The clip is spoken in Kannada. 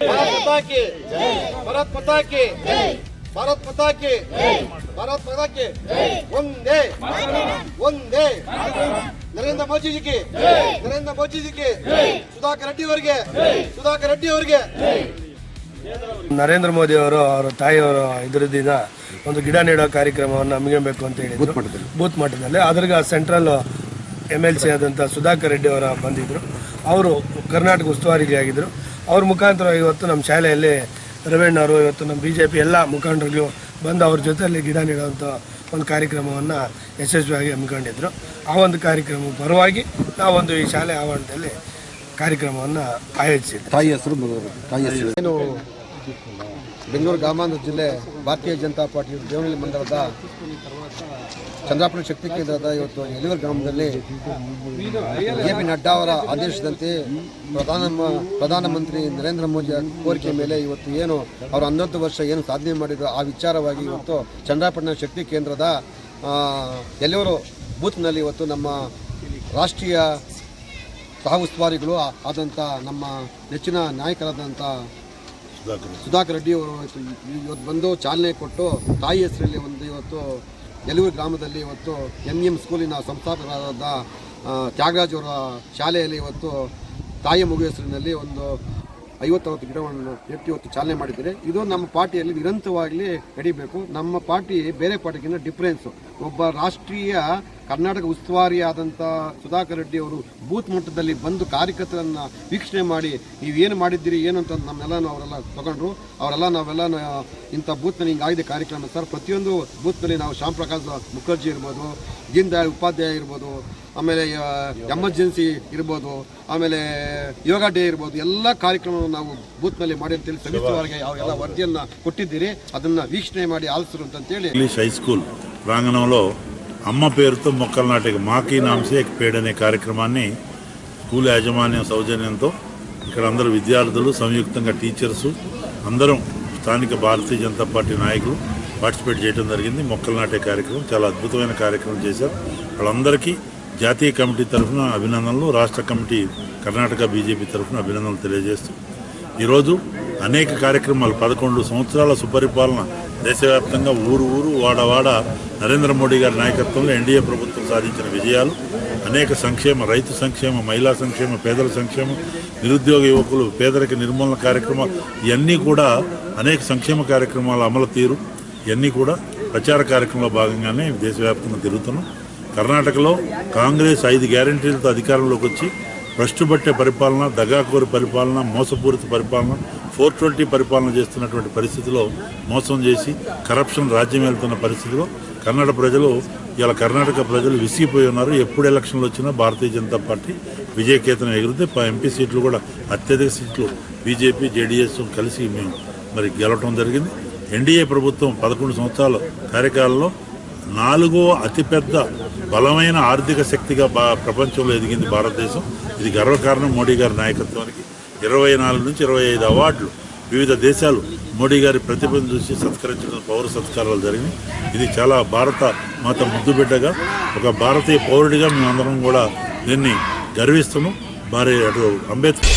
पता के भारत पता के भारत पता के भारत पता के वंदे। वंदे। ನರೇಂದ್ರ ಮೋದಿಜಿಗೆ ನರೇಂದ್ರ ಮೋದಿಜಿಗೆ ಸುಧಾಕರ್ ರೆಡ್ಡಿ ಅವರಿಗೆ. ಸುಧಾಕರ್ ರೆಡ್ಡಿ ಅವರಿಗೆ. ನರೇಂದ್ರ ಮೋದಿ ಅವರು ಅವರ ತಾಯಿಯವರು ಇದರದಿಂದ ಒಂದು ಗಿಡ ನೆಡೋ ಕಾರ್ಯಕ್ರಮವನ್ನು ಹಮ್ಮಿಕೊಬೇಕು ಅಂತ ಹೇಳಿ ಬೂತ್ ಮಟ್ಟದಲ್ಲಿ. ಅದ್ರಾಗ ಸೆಂಟ್ರಲ್ ಎಂ ಎಲ್ ಸಿ ಆದಂಥ ಸುಧಾಕರ್ ರೆಡ್ಡಿ ಅವರು ಬಂದಿದ್ದರು ಅವರು ಕರ್ನಾಟಕ ಉಸ್ತುವಾರಿಗೆ ಆಗಿದ್ದರು ಅವ್ರ ಮುಖಾಂತರ ಇವತ್ತು ನಮ್ಮ ಶಾಲೆಯಲ್ಲಿ ರವೀಣ್ ಅವರು ಇವತ್ತು ನಮ್ಮ ಬಿ ಜೆ ಪಿ ಎಲ್ಲ ಮುಖಂಡರಿಗೂ ಬಂದು ಅವ್ರ ಜೊತೆಯಲ್ಲಿ ಗಿಡ ನೆಡುವಂಥ ಒಂದು ಕಾರ್ಯಕ್ರಮವನ್ನು ಯಶಸ್ವಿಯಾಗಿ ಹಮ್ಮಿಕೊಂಡಿದ್ದರು ಆ ಒಂದು ಕಾರ್ಯಕ್ರಮ ಪರವಾಗಿ ನಾವೊಂದು ಈ ಶಾಲೆ ಆವರಣದಲ್ಲಿ ಕಾರ್ಯಕ್ರಮವನ್ನು ಆಯೋಜಿಸಿದ್ದೆ ತಾಯಿ ಹೆಸರು ತಾಯಿ ಹೆಸರು ಏನು ಬೆಂಗಳೂರು ಗ್ರಾಮಾಂತರ ಜಿಲ್ಲೆ ಭಾರತೀಯ ಜನತಾ ಪಾರ್ಟಿ ದೇವನಹಳ್ಳಿ ಮಂಡಲದ ಚಂದ್ರಾಪುರ ಶಕ್ತಿ ಕೇಂದ್ರದ ಇವತ್ತು ಯಲೂರು ಗ್ರಾಮದಲ್ಲಿ ಎ ಪಿ ನಡ್ಡಾ ಅವರ ಆದೇಶದಂತೆ ಪ್ರಧಾನ ಪ್ರಧಾನಮಂತ್ರಿ ನರೇಂದ್ರ ಮೋದಿ ಕೋರಿಕೆ ಮೇಲೆ ಇವತ್ತು ಏನು ಅವರು ಹನ್ನೊಂದು ವರ್ಷ ಏನು ಸಾಧನೆ ಮಾಡಿದ್ರು ಆ ವಿಚಾರವಾಗಿ ಇವತ್ತು ಚಂದ್ರಾಪಟ್ಟಣ ಶಕ್ತಿ ಕೇಂದ್ರದ ಯಲಿಯೂರು ಬೂತ್ನಲ್ಲಿ ಇವತ್ತು ನಮ್ಮ ರಾಷ್ಟ್ರೀಯ ಸಹ ಉಸ್ತುವಾರಿಗಳು ಆದಂಥ ನಮ್ಮ ನೆಚ್ಚಿನ ನಾಯಕರಾದಂಥ ಸುಧಾಕರ್ ರೆಡ್ಡಿ ಅವರು ಇವತ್ತು ಬಂದು ಚಾಲನೆ ಕೊಟ್ಟು ತಾಯಿ ಹೆಸರಲ್ಲಿ ಒಂದು ಇವತ್ತು ಯಲೂರು ಗ್ರಾಮದಲ್ಲಿ ಇವತ್ತು ಎಂ ಎಂ ಸ್ಕೂಲಿನ ಸಂಸ್ಥಾಪಕರಾದ ತ್ಯಾಗರಾಜ್ ಅವರ ಶಾಲೆಯಲ್ಲಿ ಇವತ್ತು ತಾಯಿ ಮಗು ಹೆಸರಿನಲ್ಲಿ ಒಂದು ಐವತ್ತವತ್ತು ಗಿಡವನ್ನು ಎತ್ತಿ ಇವತ್ತು ಚಾಲನೆ ಮಾಡಿದ್ದಾರೆ. ಇದು ನಮ್ಮ ಪಾರ್ಟಿಯಲ್ಲಿ ನಿರಂತರವಾಗಲಿ ನಡೀಬೇಕು. ನಮ್ಮ ಪಾರ್ಟಿ ಬೇರೆ ಪಾರ್ಟಿಗಿಂತ ಡಿಫ್ರೆನ್ಸು ಒಬ್ಬ ರಾಷ್ಟ್ರೀಯ ಕರ್ನಾಟಕ ಉಸ್ತುವಾರಿಯಾದಂಥ ಸುಧಾಕರ್ ರೆಡ್ಡಿ ಅವರು ಬೂತ್ ಮಟ್ಟದಲ್ಲಿ ಬಂದು ಕಾರ್ಯಕರ್ತರನ್ನು ವೀಕ್ಷಣೆ ಮಾಡಿ, ನೀವೇನು ಮಾಡಿದ್ದೀರಿ, ಏನು ಅಂತ ನಮ್ಮೆಲ್ಲನೂ ಅವರೆಲ್ಲ ತಗೊಂಡ್ರು. ಅವರೆಲ್ಲ ನಾವೆಲ್ಲ ಇಂಥ ಬೂತ್ನಲ್ಲಿ ಹಿಂಗಾಗಿದೆ ಕಾರ್ಯಕ್ರಮ. ಸರ್, ಪ್ರತಿಯೊಂದು ಬೂತ್ನಲ್ಲಿ ನಾವು ಶ್ಯಾಮ್ ಪ್ರಕಾಶ್ ಮುಖರ್ಜಿ ಇರ್ಬೋದು, ದೀನ್ದಯಾಳ್ ಉಪಾಧ್ಯಾಯ ಇರ್ಬೋದು, ಆಮೇಲೆ ಎಮರ್ಜೆನ್ಸಿ ಇರ್ಬೋದು, ಆಮೇಲೆ ಯೋಗ ಡೇ ಇರ್ಬೋದು, ಎಲ್ಲ ಕಾರ್ಯಕ್ರಮವನ್ನು ನಾವು ಬೂತ್ನಲ್ಲಿ ಮಾಡಿ ಅಂತೇಳಿ ಸಮಿತಿವರೆಗೆ ಅವರೆಲ್ಲ ವರದಿಯನ್ನು ಕೊಟ್ಟಿದ್ದೀರಿ. ಅದನ್ನು ವೀಕ್ಷಣೆ ಮಾಡಿ ಆಲಿಸ್ರು ಅಂತೇಳಿ ಇಂಗ್ಲೀಷ್ ಹೈಸ್ಕೂಲ್, ಪ್ರಾಂಗಣಂలో అమ్మ పేరుతో మొక్కలు నాటే మాకి నాంసే పేడ్ అనే కార్యక్రమాన్ని స్కూల్ యాజమాన్యం సౌజన్యంతో ఇక్కడ అందరూ విద్యార్థులు సంయుక్తంగా టీచర్సు అందరం స్థానిక భారతీయ జనతా పార్టీ నాయకులు పార్టిసిపేట్ చేయడం జరిగింది. మొక్కలు నాటే కార్యక్రమం చాలా అద్భుతమైన కార్యక్రమం చేశారు. వాళ్ళందరికీ జాతీయ కమిటీ తరఫున అభినందనలు రాష్ట్ర కమిటీ కర్ణాటక బీజేపీ తరఫున అభినందనలు తెలియజేస్తూ. ఈరోజు అనేక కార్యక్రమాలు. పదకొండు సంవత్సరాల సుపరిపాలన దేశవ్యాప్తంగా ఊరు ఊరు వాడవాడ నరేంద్ర మోడీ గారి నాయకత్వంలో ఎన్డీఏ ప్రభుత్వం సాధించిన విజయాలు. అనేక సంక్షేమ రైతు సంక్షేమ మహిళా సంక్షేమ పేదల సంక్షేమం నిరుద్యోగ యువకులు పేదరిక నిర్మూలన కార్యక్రమాలు ఇవన్నీ కూడా అనేక సంక్షేమ కార్యక్రమాల అమలు తీరు. ఇవన్నీ కూడా ప్రచార కార్యక్రమంలో భాగంగానే దేశవ్యాప్తంగా తిరుగుతున్నాం. కర్ణాటకలో కాంగ్రెస్ ఐదు గ్యారంటీలతో అధికారంలోకి వచ్చి భ్రష్టుపట్టే పరిపాలన దగాకోరి పరిపాలన మోసపూరిత పరిపాలన ఫోర్ ట్వంటీ పరిపాలన చేస్తున్నటువంటి పరిస్థితిలో మోసం చేసి కరప్షన్ రాజ్యం వెళ్తున్న పరిస్థితిలో కన్నడ ప్రజలు ఇలా కర్ణాటక ప్రజలు విసిగిపోయి ఉన్నారు. ఎప్పుడు ఎలక్షన్లు వచ్చినా భారతీయ జనతా పార్టీ విజయకేతనం ఎగిరితే ఎంపీ సీట్లు కూడా అత్యధిక సీట్లు బీజేపీ జేడీఎస్ కలిసి మేము మరి గెలవటం జరిగింది. ఎన్డీఏ ప్రభుత్వం పదకొండు సంవత్సరాల కార్యకాలంలో నాలుగో అతిపెద్ద బలమైన ఆర్థిక శక్తిగా బా ప్రపంచంలో ఎదిగింది భారతదేశం. ఇది గర్వకారణం మోడీ గారి నాయకత్వానికి. ఇరవై నాలుగు నుంచి ఇరవై ఐదు అవార్డులు వివిధ దేశాలు మోడీ గారి ప్రతిభను చూసి సత్కరించడం పౌర సత్కారాలు జరిగినాయి. ఇది చాలా భారత మాత ముద్దు బిడ్డగా ఒక భారతీయ పౌరుడిగా మేమందరం కూడా దీన్ని గర్విస్తున్నాం. భారీ అటు అంబేద్కర్